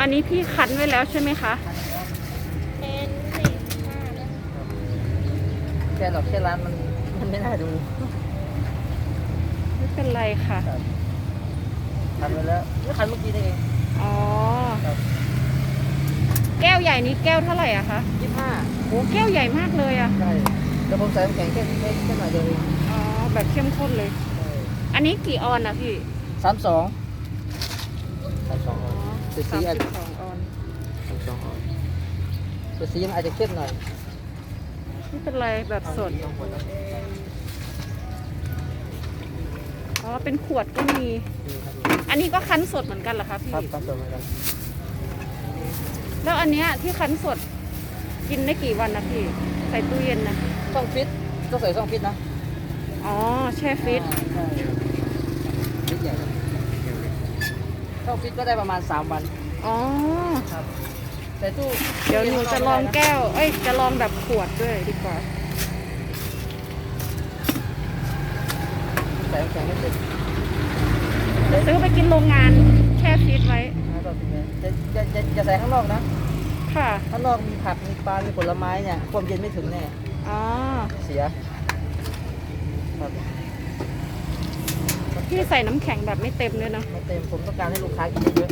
อันนี้พี่คั้นไว้แล้วใช่ไหมคะ เป็นสี่ห้าแล้วแค่ดอกแค่ร้านมันมันไม่น่าดูไม่เป็นไรค่ะ ทำไปแล้วนี่คันเมื่อกี้นี่เองอ๋อครับแก้วใหญ่นี้แก้วเท่าไหร่อะคะยี่ห้าโอ้แก้วใหญ่มากเลยอะใช่แล้วผมใส่น้ำแข็งแค่แค่แค่หน่อยเดียวเองอ๋อ แบบเข้มข้นเลย อันนี้กี่ออนอะพี่สามสองสามสองอ อ๋อ อน แต่สีสามอาจสิบสองออนสามสองออนแต่สีมันอาจจะเข้มหน่อยไม่เป็นไรแบบสด อ๋อ เป็นขวดก็มี นี่ครับอันนี้ก็คั้นสดเหมือนกันเหรอคะพี่ ครับสามสองเหมือนกันแล้วอันเนี้ยที่คั้นสดกินได้กี่วันนะพี่ ใส่ตู้เย็นนะต้องฟิตต้องใส่ต้องฟิตนะอ๋อ แช่ฟรีซใช่ฟิตใหญ่ ต้องฟิตก็ได้ประมาณสามวันอ๋อ ครับ แต่ตู้เดี๋ยวหนูจะลองแก้ว เอ้ย จะลองแบบขวดด้วยดีกว่าใส่น้ำแข็งไม่เป็นซื้อไปกินโรงงานแช่ฟรีซไว้ นะครับจะจะจะจะใส่ข้างนอกนะ ค่ะ ข้างนอกมีผัก มีปลา มีผลไม้เนี่ย ความเย็นไม่ถึงแน่ อ๋อ เสีย ครับ พี่ใส่น้ำแข็งแบบไม่เต็มเลยเนาะไม่เต็มผมต้องการให้ลูกค้ากินเยอะ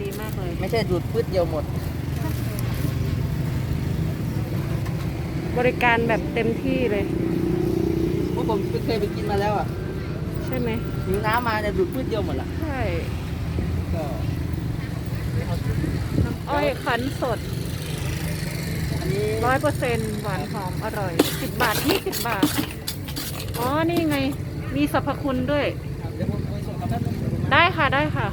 ดีมากเลย ๆไม่ใช่ดูดพืชเดียวหมด บริการแบบเต็มที่เลยเพราะผมเคยไปกินมาแล้วอะใช่ไหมหิวน้ำมาเนี่ยดูดพืชเดียวหมดละใช่ก็น้ำอ้อยคั้นสดอันนี้ร้อยเปอร์เซ็นต์หวานหอมอร่อยสิบบาทยี่สิบบาท อ๋อ นี่ไง มีสรรพคุณด้วย ได้ค่ะได้ค่ะ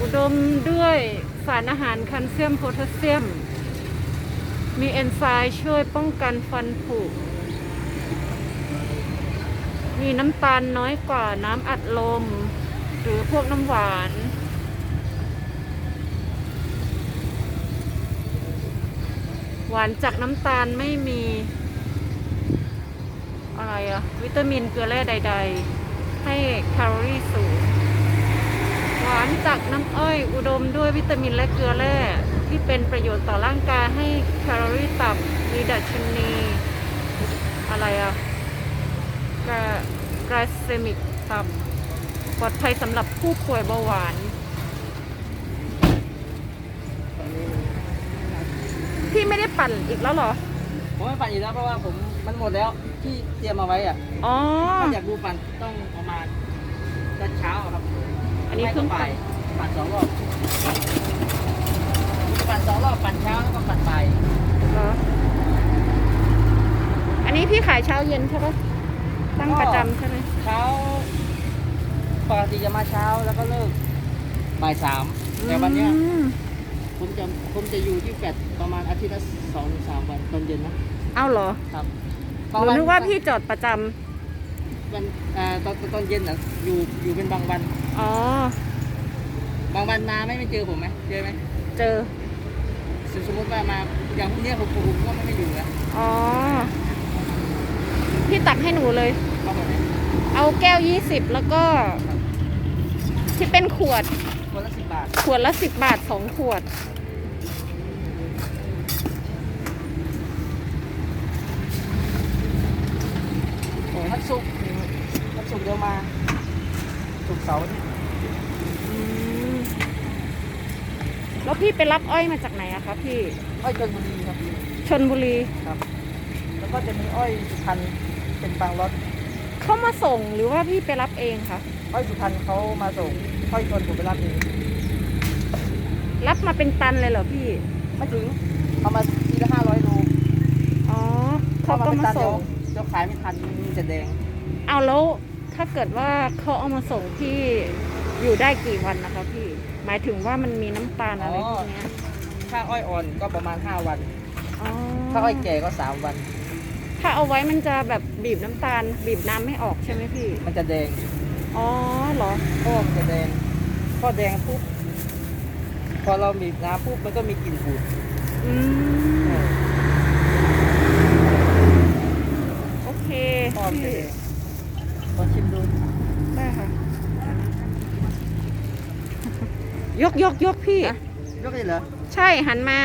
อุดมด้วยสารอาหารแคลเซียมโพแทสเซียม มีเอนไซม์ช่วยป้องกันฟันผุ มีน้ำตาลน้อยกว่าน้ำอัดลม หรือพวกน้ำหวาน หวานจากน้ำตาลไม่มี อะไรอะวิตามินเกลือแร่ใด ๆ ให้แคลอรี่สูง หวานจากน้ำอ้อย อุดมด้วยวิตามินและเกลือแร่ที่เป็นประโยชน์ต่อร่างกายให้แคลอรี่ต่ำมีดัชนี อะไรอะกรากรเซมิกต่ำปลอดภัยสำหรับผู้ป่วยเบาหวานนี้ พี่ไม่ได้ปั่นอีกแล้วเหรอ ผมไม่ปั่นอยู่แล้วเพราะว่าผมมันหมดแล้วที่เตรียมมาไว้อะอ๋อ ถ้าอยากดูปั่นต้องประมาณตอนเช้าอะครับอันนี้ไม่เพิ่ก็งบ่าปั่ยนปั่นสองรอบ ปั่นสองรอบปั่นเช้าแล้วก็ปั่นบ่ายเหรอ อันนี้พี่ขายเช้าเย็นใช่ปะตั้งประจำใช่ไหมเช้าปกติจะมาเช้าแล้วก็เลิกบ่ายสามแต่วันเนี้ย อืม ผมจะผมจะอยู่ที่แฟลตประมาณอาทิตย์ละสองถึงสามวันตอนเย็นนะเอาเหรอครับหนูนึกว่าพี่จอดประจำวันอ่าตอนตอนเย็นนะอยู่อยู่เป็นบางวัน อ๋อ บางวันมาไม่ไม่เจอผมไหมเจอไหมเจอ สมสมมติว่ามาอย่างพวกเนี้ยผมผมก็ไม่อยู่แล้วอ๋อ พี่ตักให้หนูเลย เขาบอกไหมเอาแก้วยี่สิบแล้วก็ ที่เป็นขวด คนละสิบบาท ขวดละสิบบาทสองขวดโอ้มันสุกร์มันสุกร์เดียวมาสุกร์เสาร์อาทิตย์อืมแล้วพี่ไปรับอ้อยมาจากไหนอะคะพี่ อ้อยชนบุรีครับ ชนบุรี ครับ แล้วก็จะมีอ้อยสุพรรณเป็นบางรถ เข้ามาส่งหรือว่าพี่ไปรับเองคะ อ้อยสุพรรณเขามาส่ง อ้อยชนผมไปรับเองรับมาเป็นตันเลยเหรอพี่ ไม่ถึงเอามาทีละห้าร้อยโลอ๋อเขาก็เป็นมาตันส่งเดี๋ยวเดี๋ยวขายไม่ทันมีแต่แดง เอาแล้วถ้าเกิดว่าเขาเอามาส่งพี่อยู่ได้กี่วันนะคะพี่ หมายถึงว่ามันมีน้ำตาลอะไรพวกเนี้ยถ้าอ้อยอ่อนก็ประมาณ5วันอ๋อถ้าอ้อยแก่ก็3วัน ถ้าเอาไว้มันจะแบบบีบน้ำตาล บีบน้ำไม่ออกใช่ไหมพี่ มันจะแดง อ๋อเหรอพวกจะแดง ข้อแดงปุ๊บพอเราบีบน้ำปุ๊บมันก็มีกลิ่นบูดอโอเคพี่ลยขอชิมดู ได้ค่ะ ยกยกยกพี่ ยกเลยเหรอ ใช่หันมา